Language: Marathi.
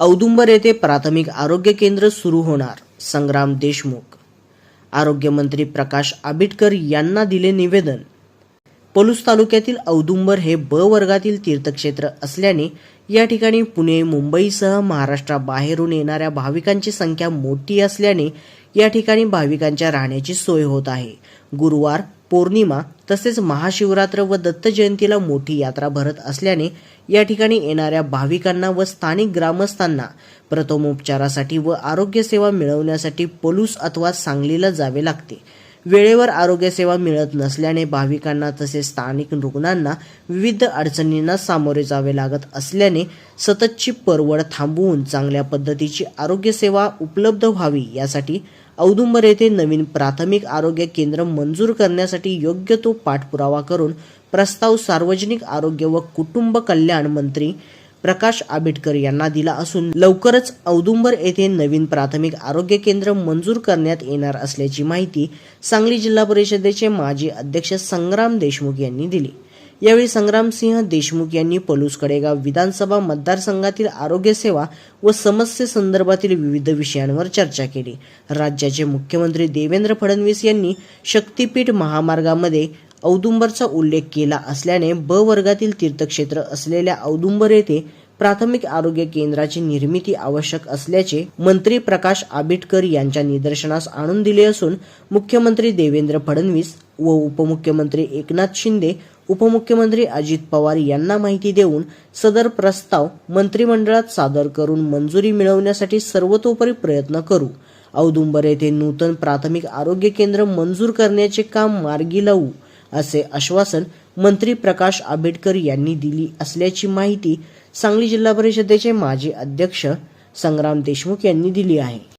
औदुंबर येथे प्राथमिक आरोग्य केंद्र सुरू होणार. संग्राम देशमुख. आरोग्यमंत्री प्रकाश आंबेडकर यांना दिले निवेदन. पलूस तालुक्यातील औदुंबर हे ब वर्गातील तीर्थक्षेत्र असल्याने या ठिकाणी पुणे मुंबईसह महाराष्ट्राबाहेरून येणाऱ्या भाविकांची संख्या मोठी असल्याने या ठिकाणी भाविकांच्या राहण्याची सोय होत आहे. गुरुवार पौर्णिमा तसेच महाशिवरात्र व दत्त जयंतीला मोठी यात्रा भरत असल्याने या ठिकाणी येणाऱ्या भाविकांना व स्थानिक ग्रामस्थांना प्रथमोपचारासाठी व आरोग्य सेवा मिळवण्यासाठी पलूस अथवा सांगलीला जावे लागते. वेळेवर आरोग्यसेवा मिळत नसल्याने भाविकांना तसेच स्थानिक रुग्णांना विविध अडचणींना सामोरे जावे लागत असल्याने सततची परवड थांबवून चांगल्या पद्धतीची आरोग्यसेवा उपलब्ध व्हावी यासाठी औदुंबर येथे नवीन प्राथमिक आरोग्य केंद्र मंजूर करण्यासाठी योग्य तो पाठपुरावा करून प्रस्ताव सार्वजनिक आरोग्य व कुटुंब कल्याण मंत्री प्रकाश आंबेडकर यांना दिला असून लवकरच औदुंबर येथे नवीन प्राथमिक आरोग्य केंद्र मंजूर करण्यात येणार असल्याची माहिती सांगली जिल्हा परिषदेचे माजी अध्यक्ष संग्राम देशमुख यांनी दिली. यावेळी संग्रामसिंह देशमुख यांनी पलूस कडेगाव विधानसभा मतदारसंघातील आरोग्य सेवा व समस्येसंदर्भातील विविध विषयांवर चर्चा केली. राज्याचे मुख्यमंत्री देवेंद्र फडणवीस यांनी शक्तीपीठ महामार्गामध्ये औदुंबरचा उल्लेख केला असल्याने ब वर्गातील तीर्थक्षेत्र असलेल्या औदुंबर येथे प्राथमिक आरोग्य केंद्राची निर्मिती आवश्यक असल्याचे मंत्री प्रकाश आंबेडकर यांच्या निदर्शनास आणून दिले असून मुख्यमंत्री देवेंद्र फडणवीस व उपमुख्यमंत्री एकनाथ शिंदे उपमुख्यमंत्री अजित पवार यांना माहिती देऊन सदर प्रस्ताव मंत्रिमंडळात सादर करून मंजुरी मिळवण्यासाठी सर्वतोपरी प्रयत्न करू. औदुंबर येथे नूतन प्राथमिक आरोग्य केंद्र मंजूर करण्याचे काम मार्गी लावू. असे आश्वासन मंत्री प्रकाश आंबेडकर यांनी दिली असल्याची माहिती सांगली जिल्हा परिषदेचे माजी अध्यक्ष संग्राम देशमुख यांनी दिली आहे.